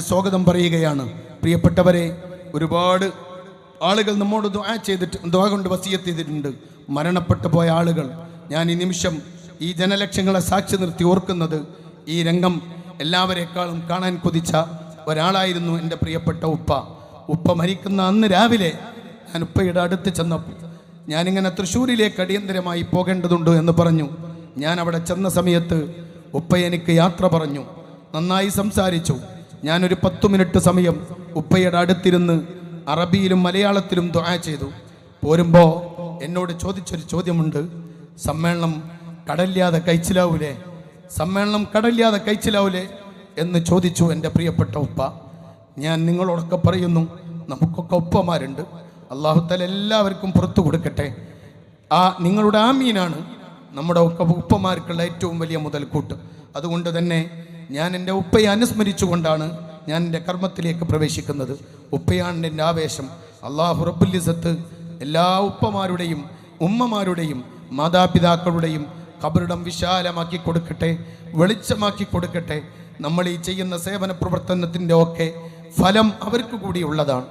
സ്വാഗതം പറയുകയാണ്. പ്രിയപ്പെട്ടവരെ ഒരുപാട് ആളുകൾ നമ്മോട് ദുആ ചെയ്തിട്ട് ദുആ കൊണ്ട് വസീയത്ത് ചെയ്തിട്ടുണ്ട്. മരണപ്പെട്ടു പോയ ആളുകൾ. ഞാൻ ഈ നിമിഷം ഈ ജനലക്ഷങ്ങളെ സാക്ഷി നിർത്തി ഓർക്കുന്നത് ഈ രംഗം എല്ലാവരെക്കാളും കാണാൻ കൊതിച്ച ഒരാളായിരുന്നു എന്റെ പ്രിയപ്പെട്ട ഉപ്പ. ഉപ്പ മരിക്കുന്ന അന്ന് രാവിലെ ഞാൻ ഉപ്പയുടെ അടുത്ത് ചെന്നപ്പോൾ ഞാനിങ്ങനെ തൃശ്ശൂരിലേക്ക് അടിയന്തരമായി പോകേണ്ടതുണ്ട് എന്ന് പറഞ്ഞു. ഞാൻ അവിടെ ചെന്ന സമയത്ത് ഉപ്പ എനിക്ക് യാത്ര പറഞ്ഞു. നന്നായി സംസാരിച്ചു. ഞാനൊരു പത്ത് മിനിറ്റ് സമയം ഉപ്പയുടെ അടുത്തിരുന്ന് അറബിയിലും മലയാളത്തിലും ദുആ ചെയ്തു. പോരുമ്പോൾ എന്നോട് ചോദിച്ചൊരു ചോദ്യമുണ്ട്. സമ്മേളനം കടലില്ലാതെ കഴിച്ചിലാവൂലേ സമ്മേളനം കടലില്ലാതെ കഴിച്ചിലാവൂലേ എന്ന് ചോദിച്ചു എന്റെ പ്രിയപ്പെട്ട ഉപ്പ. ഞാൻ നിങ്ങളോടൊക്കെ പറയുന്നു നമുക്കൊക്കെ ഉപ്പമാരുണ്ട്. അള്ളാഹുത്തല എല്ലാവർക്കും പുറത്തു കൊടുക്കട്ടെ. ആ നിങ്ങളുടെ ആമീനാണ് നമ്മുടെ ഒക്കെ ഉപ്പമാർക്കുള്ള ഏറ്റവും വലിയ മുതൽക്കൂട്ട്. അതുകൊണ്ട് തന്നെ ഞാൻ എന്റെ ഉപ്പയെ അനുസ്മരിച്ചുകൊണ്ടാണ് ഞാൻ എന്റെ കർമ്മത്തിലേക്ക് പ്രവേശിക്കുന്നത്. ഉപ്പയാണ് എന്റെ ആവേശം. അള്ളാഹു റബ്ബുലിസത്ത് എല്ലാ ഉപ്പമാരുടെയും ഉമ്മമാരുടെയും മാതാപിതാക്കളുടെയും കബറിടം വിശാലമാക്കി കൊടുക്കട്ടെ വെളിച്ചമാക്കി കൊടുക്കട്ടെ. നമ്മൾ ഈ ചെയ്യുന്ന സേവന പ്രവർത്തനത്തിന്റെ ഒക്കെ ഫലം അവർക്ക് കൂടി ഉള്ളതാണ്.